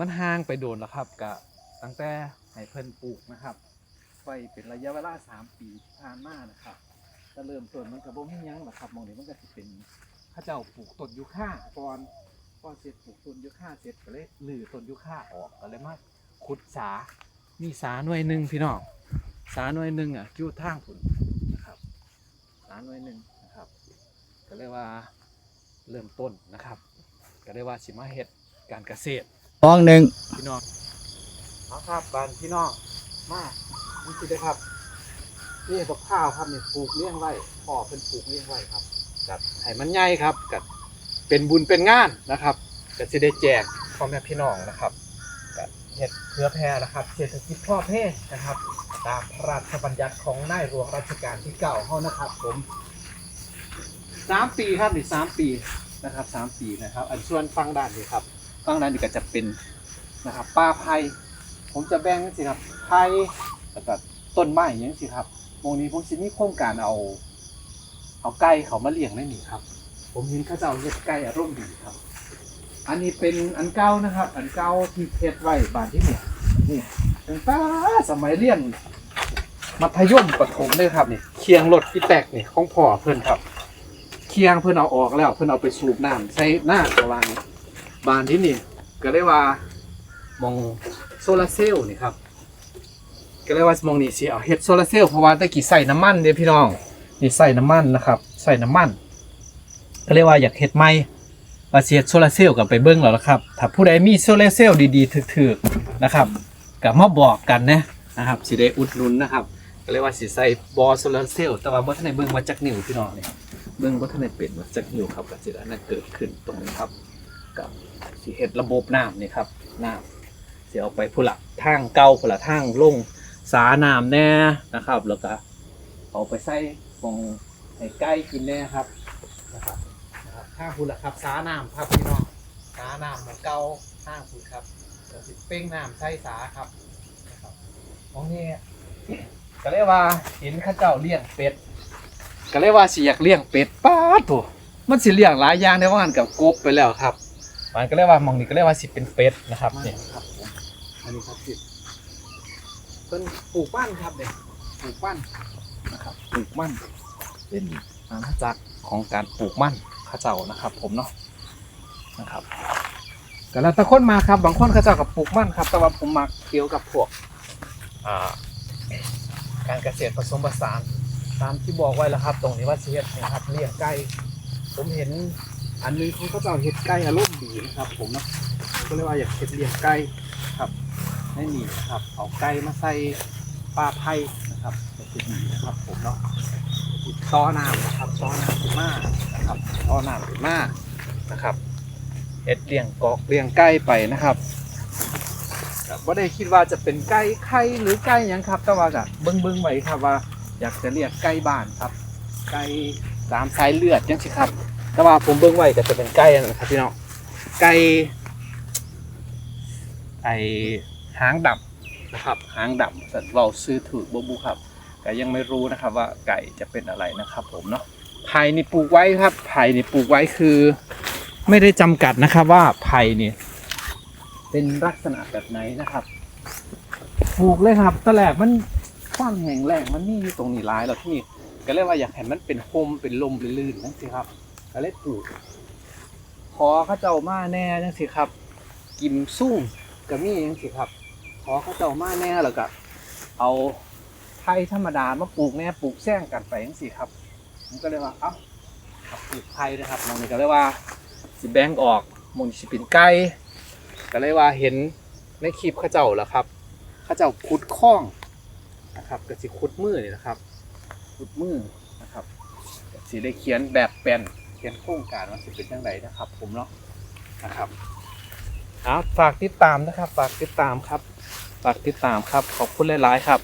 มันห่างไปโดนแล้วครับกะตั้งแต่ให้เพิ่นปลูกนะครับไปเป็นระยะเวลาสามปีที่ผ่านมานะครับก็เริ่มต้นมันก็บ่มีหยังหรอกครับมองนี้มันก็สิเป็นเข้าเจ้าปลูกต้นยูคาก่อนพอเสร็จปลูกต้นยูคาเสร็จก็เลยลือต้นยูคาออกก็เลยมาขุดสา มีสาหน่วยหนึ่งพี่น้องสาหน่วยหนึ่งอะอยู่ทางผุนนะครับสาหน่วยหนึ่งนะครับ ก็เรียกว่าเริ่มต้นนะครับ ก็เรียกว่าสิมาเฮ็ดการเกษตร มองหนึ่งพี่น้องเอาครับบานพี่น้องมานี่คือได้ครับนี่บักข้าวครับเนี่ยปลูกเลี้ยงไว้พ่อเป็นปลูกเลี้ยงไว้ครับกัดให้มันใหญ่ครับกัดเป็นบุญเป็นงานนะครับก็จะได้แจกพ่อแม่พี่น้องนะครับกัดเฮ็ดเพื่อแพร่นะครับเศรษฐกิจพ่อแพร่นะครับ ตามพระราชบัญญัติของนายหลวงรัชกาลที่เก้าเขานะครับ ผมสามปีครับนี่สามปีนะครับสามปีนะครับ อันส่วนฟังด้านนี้ครับ ฟังด้านนี้ก็จะเป็นนะครับป่าไผ่ผมจะแบ่งสิครับไผ่แล้วก็ต้นไม้อย่างนี้สิครับโมงนี้ผมสิมีโครงการเอาเอาไก่เขามาเลี้ยงได้นี่ครับ ผมเห็นเข้าเจ้าเฮ็ดไก่อารมณ์ดีครับ อันนี้เป็นอันเก่านะครับ อันเก่าที่เฮ็ดไว้บ้านที่นี่นี่ตั้งแต่สมัยเรียนมัธยมประถมเลยครับนี่เคียงรถพี่แตกนี่ของพ่อเพื่อนครับ เคียงเพื่อนเอาออกแล้ว เพื่อนเอาไปสูบน้ำใส่หน้าระวาง บ้านที่นี่ก็เลยว่ามองโซลาร์เซลล์นี่ครับก็เลยว่ามองนี่สิเอาเฮ็ดโซลาร์เซลล์เพราะว่าตะกี้ใส่น้ำมันเด้พี่น้องนี่ใส่น้ำมันนะครับ ใส่น้ำมัน ก็เลยว่าอยากเฮ็ดใหม่ว่าสิเฮ็ดโซลาร์เซลล์กับไปเบิ่งแล้วล่ะครับ ถ้าผู้ใดมีโซลาร์เซลล์ดีๆถึกๆนะครับก็มาบอกกันนะนะครับสิได้อุดหนุนนะครับ ก็เลยว่าสิใส่บอโซลาร์เซลล์แต่ว่าบ่ทันได้เบิ่งว่าจักนิ้วพี่น้องนี่เบิ่งบ่ทันได้เป็นว่าจักนิ้วครับก็สิได้นั่นเกิดขึ้นตรงนี้ครับ กับสิเฮ็ดระบบน้ำนี่ครับน้ำเสียเอาไปผู้หลักทางเก่าผู้หลักทางลงสาน้ำแน่นะครับ แล้วก็เอาไปใส่ฟองให้ใกล้กินแน่ครับนะครับนะครับทางผู้หลักครับสาน้ำครับพี่น้องสาน้ำมันเก่าทางผู้ครับเดี๋ยวสิเป้งน้ำใส่สาครับนะครับของนี้ก็เรียกว่าเห็นข้าเจ้าเลี้ยงเป็ดก็เรียกว่าสิอยากเลี้ยงเป็ดป้าตัวมันสิเลี้ยงหลายอย่างในว่างันกับกบไปแล้วครับ มันก็เรียกว่ามองนี่ก็เรียกว่าสิเป็นเป็ดนะครับเนี่ยครับผมอันนี้ครับสิเป็นปลูกบ้านครับเนี่ยปลูกบ้านนะครับปลูกบ้านเป็นอาณาจักรของการปลูกมั่นข้าเจ้านะครับ ผมเนาะนะครับก็แล้วแต่คนมาครับบางคนเข้าเจ้ากับปลูกมั่นครับ แต่ว่าผมมักเกี่ยวกับพวกอ่าการเกษตรผสมผสานตามที่บอกไว้แล้วครับ ตรงนี้ว่าเสียดนะครับเลี้ยงไก่ผมเห็นอันหนึงเขาก็จะเอาเห็ดไก่อารมีนะครับ ผมเนาะก็เลยกว่าอยากเห็ดเลี้ยงไก่ครับให้หนีนะครับเอาไก่มาใส่ปลาไผ่นะครับก็คือดีนะครับผมเนาะต้อน้ำนะครับต้อน้ำขึ้นมานะครับต้อน้ำขึ้นมานะครับเห็ดเลี้ยงกอกเลี้ยงไก่ไปนะครับครับว่าได้คิดว่าจะเป็นไก่ไข่หรือไก่ยังครับ แต่ว่าจะเบิ้งเบิ้งไว้ครับว่า อยากจะเรียกไก่บ้านครับไก่ตามสายเลือดยังสิครับ แต่ว่าผมเบิ่งไว้ก็จะเป็นไก่นนะครับพี่น้อง ไก่ไอหางดำนะครับ หางดำแต่เราซื้อถูกบบุครับก็ยังไม่รู้นะครับว่าไก่จะเป็นอะไรนะครับ ผมเนาะไผ่นี่ปลูกไว้ครับไผ่นี่ปลูกไว้คือ ไม่ได้จำกัดนะครับว่าไผ่นี่เป็นลักษณะแบบไหนนะครับปลูกเลยครับตะแหลกมันความแห้งแล้งมันมีอยู่ตรงนี้หลายแล้วที่นี่ก็เลยว่าอยากให้มันเป็นโฮมเป็นลมเป็นลื่นนั่นสิครับก็เลยปลูกข อข้าเจ้ามาแน่จังสิครับ กิมซุ่มก็มีจังสิครับ ขอข้าเจ้ามาแน่แล้วก็เอาไผ่ธรรมดามาปลูกแน่ปลูกแซงกันไปจังสิครับผมก็เลยว่าเอ้าปลูกไผ่นะครับมองนี่ก็เลยว่าสิแบงออกมองสิเป็นไก่ก็เลยว่าเห็นในคลิปข้าเจ้าแล้วครับข้าเจ้าขุดคล้องนะครับก็สิขุดมือนี่นะครับขุดมือนะครับสิได้เขียนแบบแปลน ขียนโครงการว่าสิเป็นยังไงนะครับ ผมเนาะนะครับเอาฝากติดตามนะครับ ฝากติดตามครับ ฝากติดตามครับ ขอบคุณหลาย ๆ ครับ